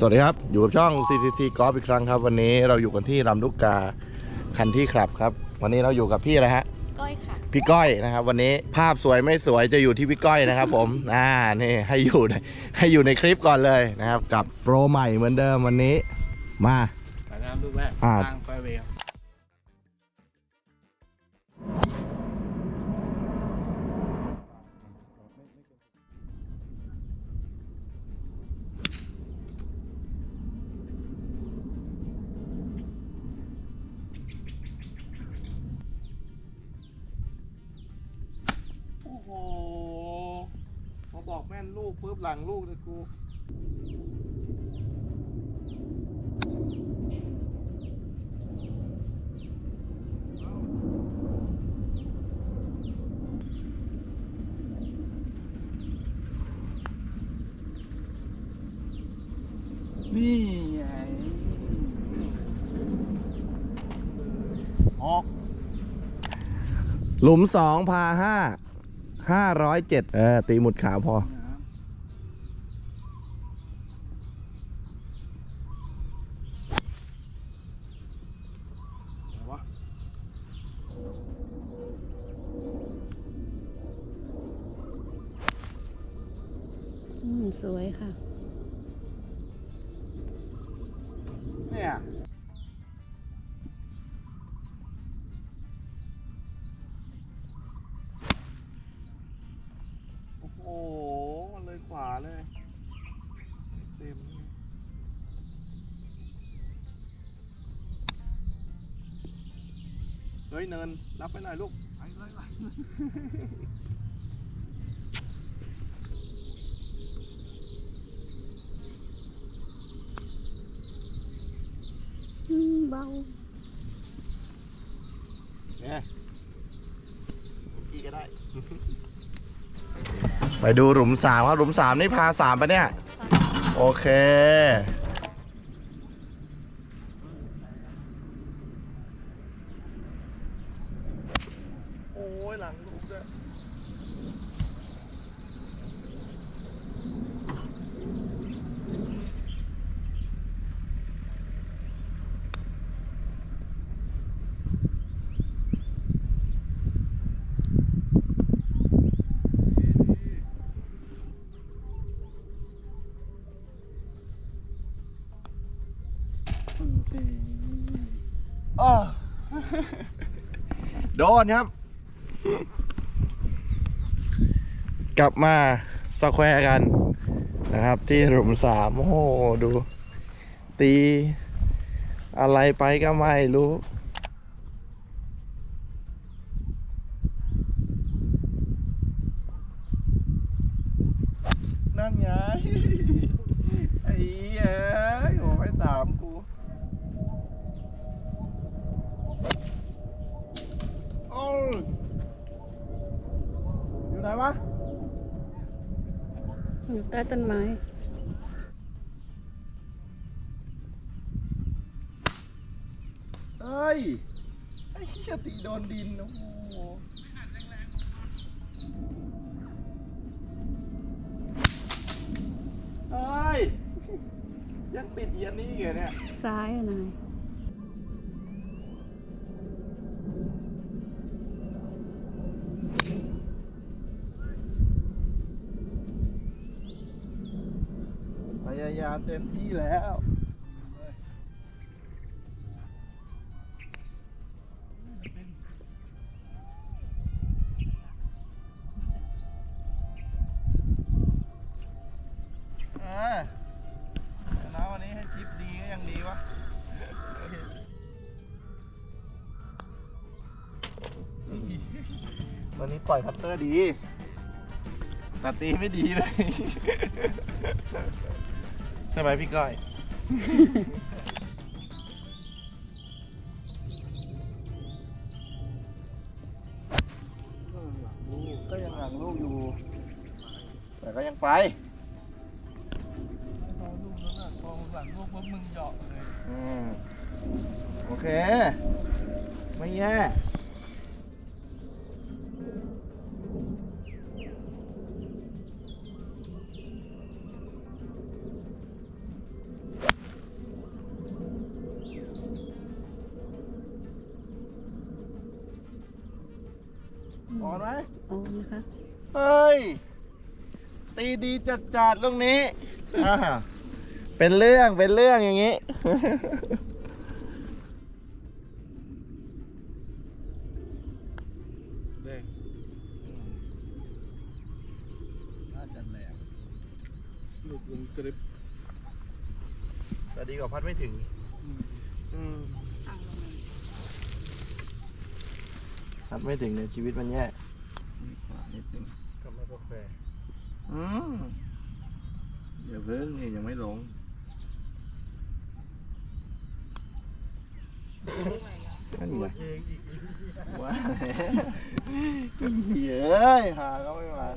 สวัสดีครับ อยู่กับช่อง CCC Golf อีกครั้งครับ วันนี้เราอยู่กันที่ลำลูกกาคันที่ครับครับ วันนี้เราอยู่กับพี่อะไรฮะ ก้อยค่ะ พี่ก้อยนะครับ วันนี้ภาพสวยไม่สวยจะอยู่ที่พี่ก้อยนะครับ ผม อ่านี่ให้อยู่ในให้อยู่ในคลิปก่อนเลยนะครับ กับโปรใหม่เหมือนเดิมวันนี้มาสายน้ำลูกแรกอ่า ทางไฟเวย์ หพอบอกแม่นลูกปุ๊บหลังลูกเลยกูนี่ไงออก หลุมสองพาห้า ห้าร้อยเจ็ดเออตีหมุดขาวพอวะอืมสวยค่ะ เฮ้ยเนินรับไปหน่อยลูกไปเลยไปอืมเบาเนี่ยกี่ก็ได้ ไปดูหลุมสามครับหลุมสามนี่พาสามปะเนี่ย โอเค โอ้ยหลังลูกด้วยโอเค อ้อ โดนครับ กลับมาสแควร์กันนะครับ ที่หลุมสามโอ้โหดู ตี อะไรไปก็ไม่รู้ นั่นไง ไอ้เหี้ยโอ้ไม่ตามกู โอ้ยอยู่ไหนวะ อยู่ ใต้ต้นไม้เอ้ย ไอ้เหี้ยตีโดนดินโอ้โหเอ้ย ยังติดเอียนนี่เหรอเนี่ย ซ้ายอะนาย พยายามเต็มที่แล้วเออแต่นะวันนี้ให้ชิปดีก็ยังดีวะวันนี้ปล่อยพัตเตอร์ดี แต่ตีไม่ดีเลย ใช่ไหมพี่ก้อย ก็ยังหลังลูกอยู่ แต่ก็ยังไปพอลูกนั้นอะพอหลังลูกปุ๊บมึงเหยาะเลยอืมโอเค ไม่แย่ อนไหมโอ้นะคะเฮ้ย ตีดีจัดจัดๆลูกนี้อ่าเป็นเรื่องเป็นเรื่องอย่างนี้แดงน่าจะแรงลูกวงกริบแต่ดีกว่าพัดไม่ถึงอืมอืมพัดไม่ถึงเนี่ยชีวิตมันแย่ นี่ขวานิดนึงทำไมก็แฟอืมอย่าเพิ่งนี่ยังไม่ลงนั่นไงว้าเย้ยหาก็ไม่มา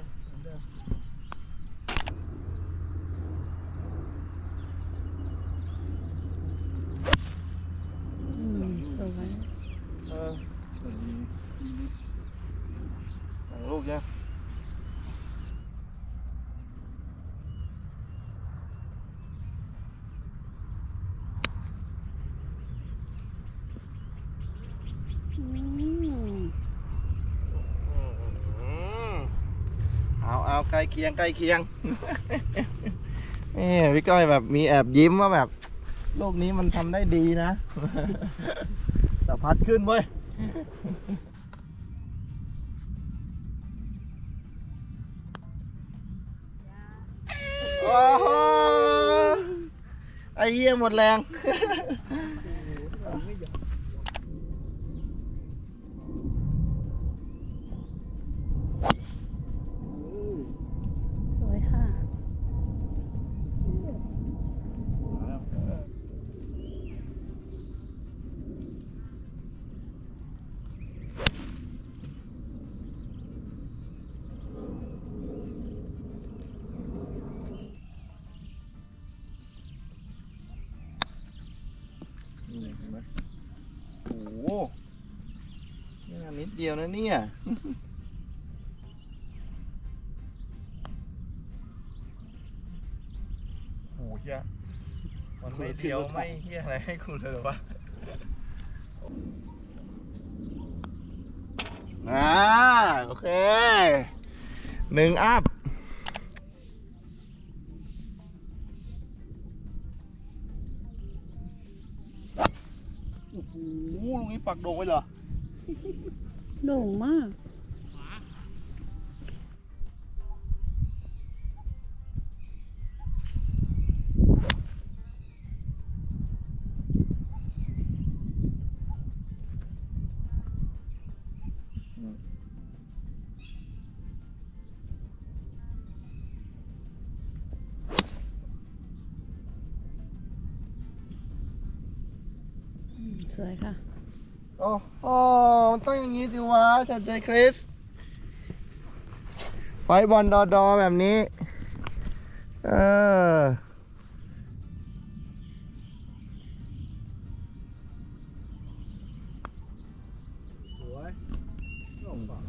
อืมสวย เออห ลังลูกจ้ะอืมอืมเอาเอาใกล้เคียงใกล้เคียงนี่พี่ก้อยแบบมีแอบยิ้มว่าแบบลูกนี้มันทำได้ดีนะแต่พัดขึ้นเว้ย ไอ้เหี้ยหมดแรง สวยค่ะ นี่เห็นไหมโอ้โห นี่อันนิดเดียวนะเนี่ยโอ้โหเฮียมันไม่เดียวไม่เฮียอะไรให้คุณเลยเหรอวะอ่าโอเคหนึ่งอัพโอ้โหลูกนี้ปักโด่งไว้เหรอ โด่งมากสวยค่ะ โอ้โหมันต้องอย่างนี้สิวะชัดใจคริส ไฟบอลดอดอแบบนี้ เออเปล่า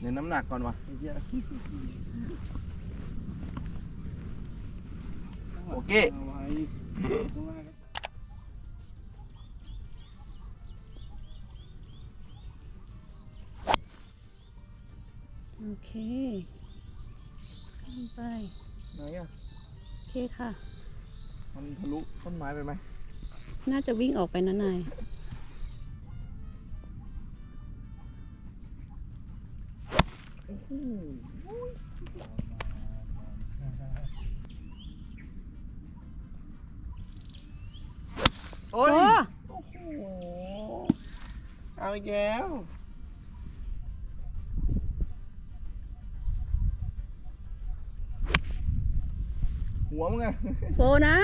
เน้นน้ำหนักก่อนวะไอ้เหี้ย โอ เคาไว้ข้างล่างครับโอเคขึ้นไปไหนอะโอเคค่ะ มันทะลุต้นไม้ไปไหมน่าจะวิ่งออกไปนะนายโอ้ยโอ้โอ้โหเอาอีกแล้ว หัวมึ งอะโฟนะ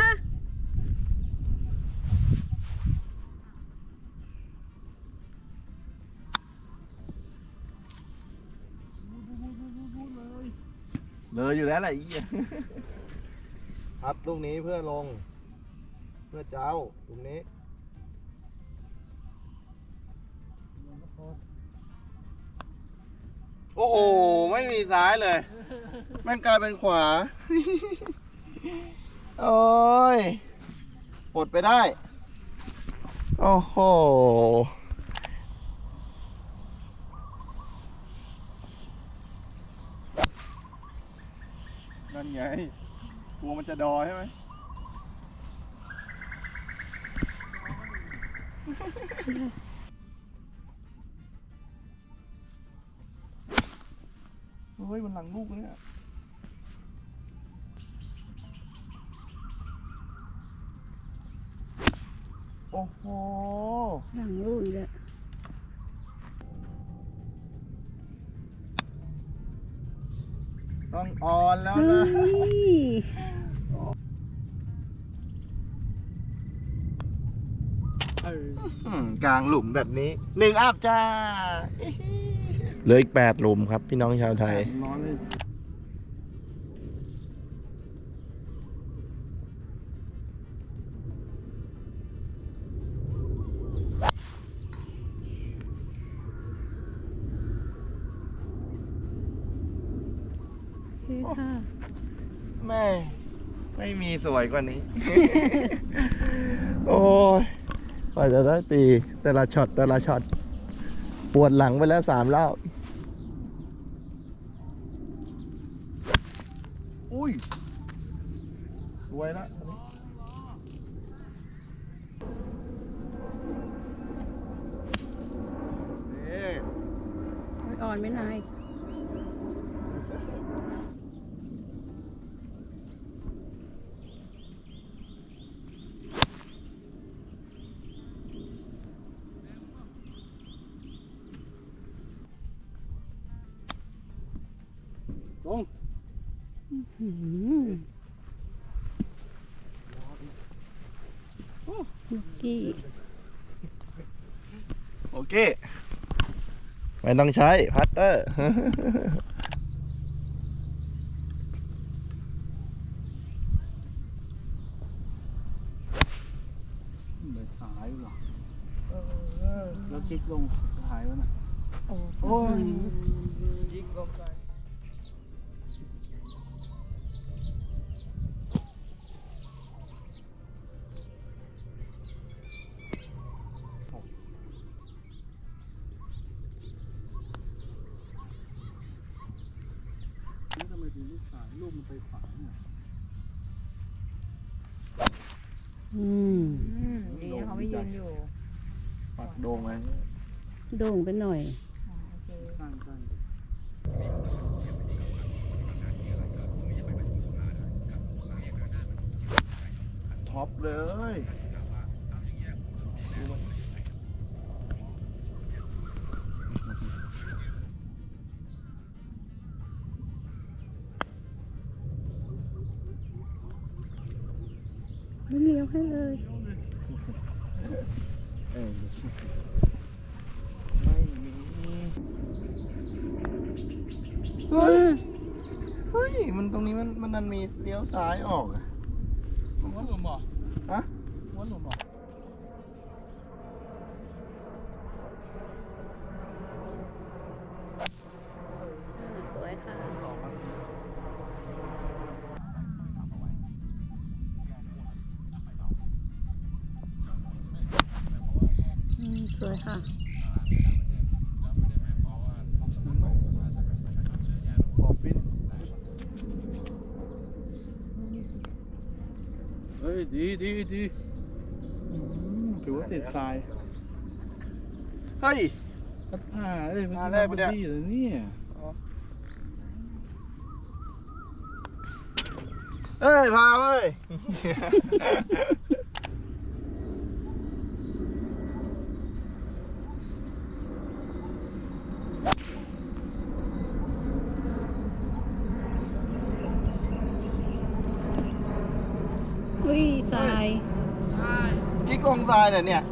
เลยอยู่แล้วแหละอีพัดลูกนี้เพื่อลง เพื่อเจ้าตรงนี้โอ้โห ไม่มีซ้ายเลยแม่งกลายเป็นขวา โอ้ยปลดไปได้ โอ้โห นั่นไงกลัวมันจะดอใช่ไหมเฮ้ยมันหลังลูกเนี่ย โอ้โหหลังลูกอีกแล้วต้องออนแล้วเฮ้นะยอืมกลางหลุมแบบนี้หนึ่งอัพจ้าเหลืออีกแปดหลุมครับ พี่น้องชาวไทย ร้อนเลย โอเคค่ะแม่ ไม่มีสวยกว่านี้ โอ้ยกว่าจะได้ตีแต่ละช็อตแต่ละช็อตปวดหลังไปแล้วสามรอบอุ้ยสวยละอันนี้นี่โอ้ยอ่อนไม่นาย หืมลูกกี้โอเค ไม่ต้องใช้พัตเตอร์ เหมือนสายหรอแล้วคลิกลงสายแล้วน่ะโอ้ยยิงลงไปนี่ทำไมถึงลูกสายลูกมันไปขวาเนี่ย อืม อืมดีนะเขาไม่ยืนอยู่ ปักโดงไว้ โด่งไปหน่อยอ๋อโอเคข้างข้างท็อปเลยไม่เลี้ยวให้เลย เออ ไม่มี เฮ้ย เฮ้ย มันตรงนี้ มันมันนันมีเลี้ยวซ้ายออกอะ หัวหลุมบ่ฮะ หัวหลุมบ่ สวยค่ะ อืม สวยค่ะ ขอบปินเฮ้ย ดีดีดีอืมถือว่าติดทรายเฮ้ย พัดผ้าเอ้ยมาแรกปะเนี่ยดีเลยเนี่ย เอ้ย พาเว้ย อุ้ยทราย กิ๊ก ลงทรายเหรอเนี่ย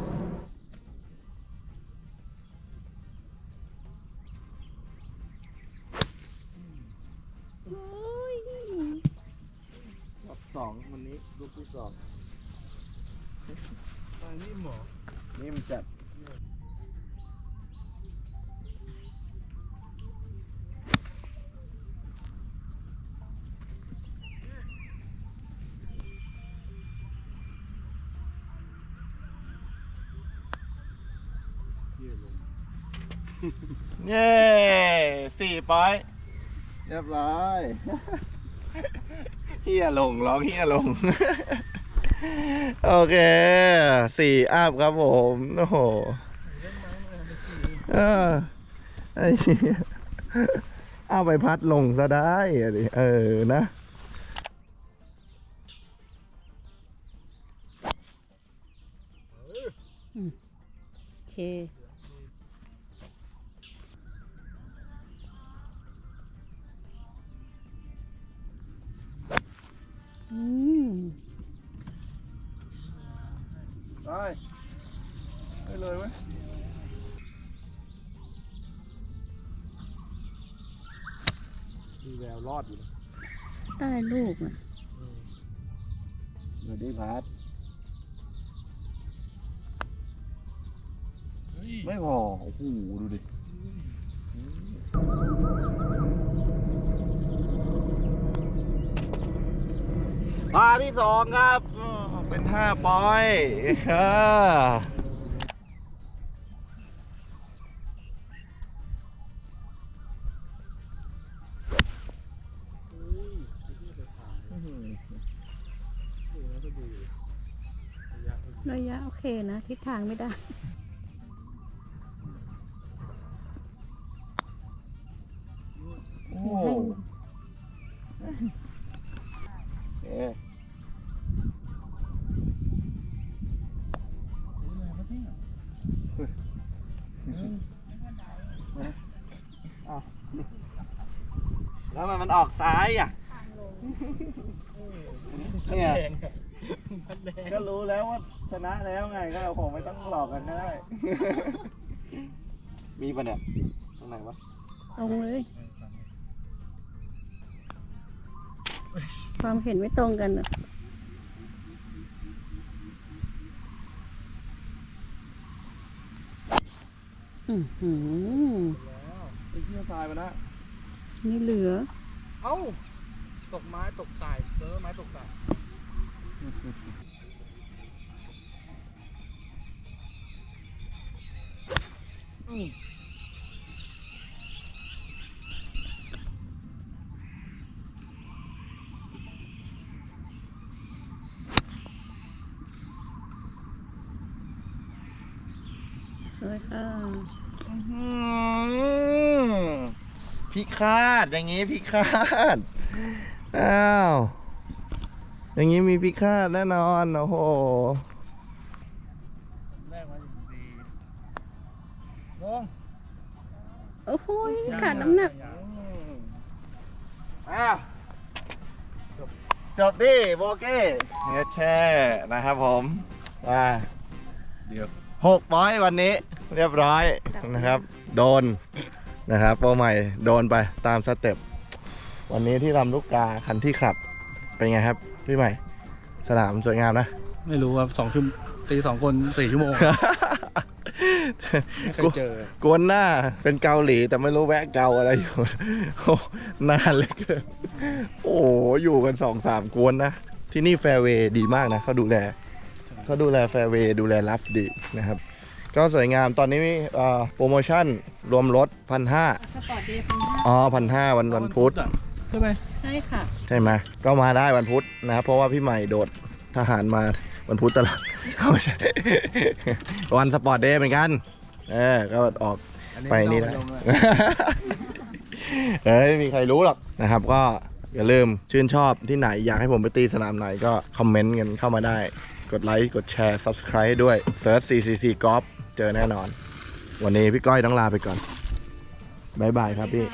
โอ้ยรอบสองวันนี้ลูกที่สองทรายนี่หมอนี่มันจัด เย้สี่ปอยเรียบร้อยเฮียลงร้องเฮียลง โอเคสี่อัพครับผมโอ้โหเออไอ้เหี้ยเอาไปพัดลงซะได้อะดิเออนะโอเค ได้ได้เลยไหมมีแววรอดอยู่ได้ลูกอะเดี๋ยวได้พัดไม่พอโอ้โหดูดิ ปลาที่สองครับเป็นห้าปอยเออระยะโอเคนะ ทิศทางไม่ได้ ตรงเลย ความเห็นไม่ตรงกันอะอือหือไอ้เหี้ยทรายมันนะนี่เหลือ เอ้า ตกไม้ตกสายเจอไม้ตกสายส วยค่ะอืมพิฆาตอย่างงี้พิฆาตอ้าวอย่างงี้มีพิฆาตแน่นอน โอ้โหแรกมาอย่างดีงงโอ้โหขาดน้ำหนักอ้าวจบดิโบเก้เนแช่นะครับผมมาเดี๋ยว หกร้อยวันนี้เรียบร้อยนะครับ โดนนะครับโปรใหม่โดนไปตามสเต็ปวันนี้ที่ลำลูกกาคันที่ขับ เป็นไงครับพี่ใหม่ สนามสวยงามนะ ไม่รู้ครับสองชั่วโมงตีสองคนสี่ชั่วโมงไม่เคยเจอกวนหน้าเป็นเกาหลีแต่ไม่รู้แวะเกาอะไรอยู่โอ้นานเหลยเกินโอ้โหอยู่กันสองสามกวนนะ ที่นี่แฟร์เวย์ดีมากนะเขาดูแล เขาดูแลแฟร์เวย์ดูแลรับดีนะครับ ก็สวยงามตอนนี้มีเอ่อโปรโมชั่นรวมรถพันห้าสปอร์ตเดย์พันห้าอ๋อพันห้าวันวันพุธอะใช่ไหมใช่ค่ะ ใช่ไหมก็มาได้วันพุธนะครับเพราะว่าพี่ใหม่โดดทหารมาวันพุธตลอด ไม่ใช่วันสปอร์ตเดย์เหมือนกัน เออ ก็ออกอันนี้ไปไม่นี่ต้อนะงลงเลยเอ้ยไม่มีใครรู้หรอกนะครับ ก็อย่าลืมชื่นชอบที่ไหนอยากให้ผมไปตีสนามไหนก็คอมเมนต์กันเข้ามาได้ กดไลค์ กดแชร์ Subscribe ด้วยเซิร์ช CCC Golf เจอแน่นอน วันนี้พี่ก้อยต้องลาไปก่อน บ๊ายบายครับพี่